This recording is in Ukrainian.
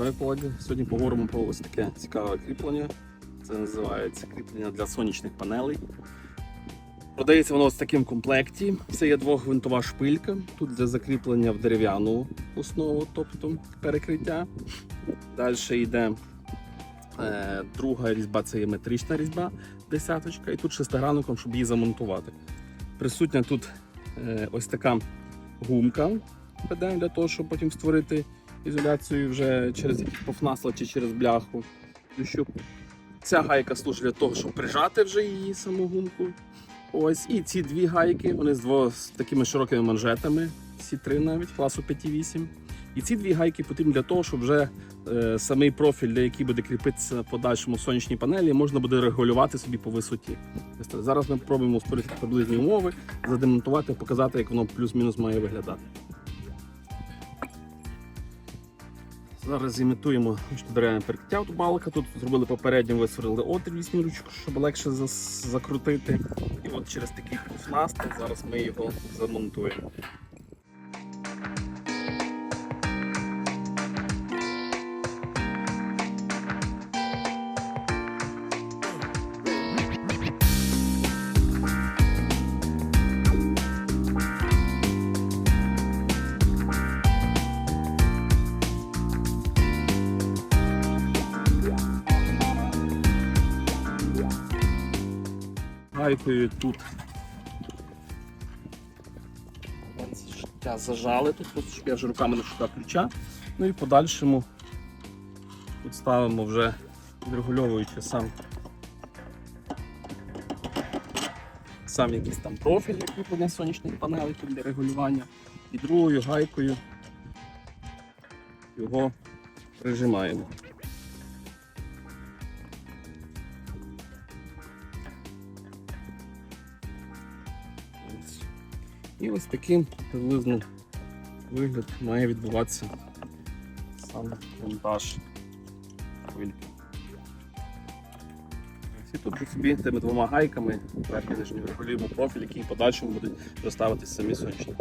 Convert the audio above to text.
Вітаю колеги. Сьогодні поговоримо про ось таке цікаве кріплення. Це називається кріплення для сонячних панелей. Продається воно ось в такому комплекті. Це є двохгвинтова шпилька. Тут для закріплення в дерев'яну основу, тобто перекриття. Далі йде е, друга різьба, це є метрична різьба, десяточка, і тут шестигранником, щоб її замонтувати. Присутня тут е, ось така гумка для того, щоб потім створити ізоляцію вже через профнасло чи через бляху. Щоб ця гайка служить для того, щоб прижати вже її саму гумку. Ось, і ці дві гайки, вони з, дво, такими широкими манжетами, всі три навіть, класу 5,8. І ці дві гайки потрібні для того, щоб вже е, самий профіль, для який буде кріпитися в подальшому сонячній панелі, можна буде регулювати собі по висоті. Зараз ми спробуємо створити приблизні умови, задемонтувати, показати, як воно плюс-мінус має виглядати. Зараз імітуємо дерев'яне перекриття балка. Тут зробили попередньо, висверлили отвір вісьмірочку, щоб легше закрутити. І от через такий фнаст зараз ми його замонтуємо. Гайкою тут життя зажали, тут просто щоб я вже руками не шукав ключа. Ну і подальшому тут ставимо вже відрегульовуючи сам сам якийсь там профіль, як кріплення сонячних панелей для регулювання. І другою гайкою його прижимаємо. І ось таким приблизно вигляд має відбуватися сам монтаж хвильки. І тут ми собі тими двома гайками верхній нижній регулюємо профіль, який подальшому будуть доставитися самі сонячні